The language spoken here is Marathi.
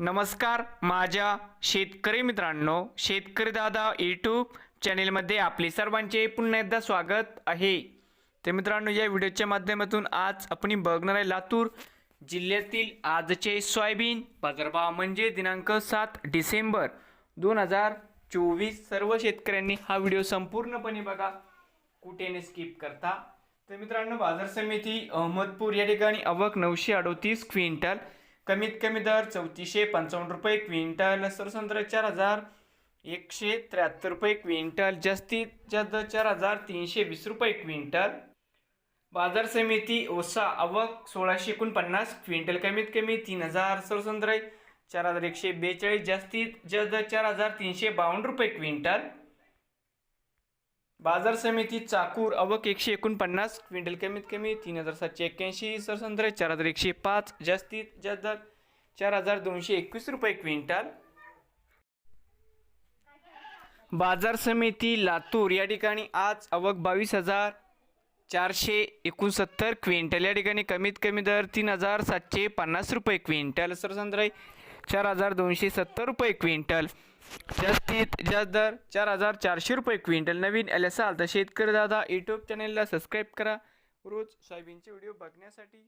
नमस्कार माझ्या शेतकरी मित्रांनो शेतकरी दादा यूट्यूब चॅनेलमध्ये आपले सर्वांचे पुन्हा एकदा स्वागत आहे. तर मित्रांनो या व्हिडिओच्या माध्यमातून आज आपण बघणार आहे लातूर जिल्ह्यातील आजचे सोयाबीन बाजारभाव म्हणजे दिनांक सात डिसेंबर दोन हजार चोवीस. सर्व शेतकऱ्यांनी हा व्हिडिओ संपूर्णपणे बघा कुठेने स्किप करता. तर मित्रांनो बाजार समिती अहमदपूर या ठिकाणी अवक नऊशे अडोतीस क्विंटल कमीत कमी दर चौतीसशे पंचावन्न रुपये क्विंटल सरसंत्र चार हजार एकशे त्र्याहत्तर रुपये क्विंटल जास्तीत जास्त चार हजार तीनशे वीस रुपये क्विंटल. बाजार समिती ओसा आवक सोळाशे एकोणपन्नास क्विंटल कमीत कमी तीन हजार सरसंत्र चार हजार एकशे बेचाळीस जास्तीत जास्त चार हजार तीनशे बावन्न रुपये क्विंटल. बाजार समिती चाकूर अवक एकशे एकोणपन्नास क्विंटल कमीत कमी तीन हजार सातशे एक्क्याऐंशी सरसंत्र चार हजार एकशे पाच जास्तीत जास्त चार हजार दोनशे एकवीस रुपये क्विंटल. बाजार समिती लातूर या ठिकाणी आज अवक बावीस हजार चारशे एकोणसत्तर क्विंटल या ठिकाणी कमीत कमी दर तीन हजार सातशे पन्नास रुपये क्विंटल. सरसंत्र चार हजार दोनशे सत्तर रुपये क्विंटल. जास्तीत जास्त दर चार हजार चारशे रुपये क्विंटल. नवीन आले असाल तर शेतकरी दादा यूट्यूब चॅनलला सबस्क्राईब करा. रोज सोयाबीनचे व्हिडिओ बघण्यासाठी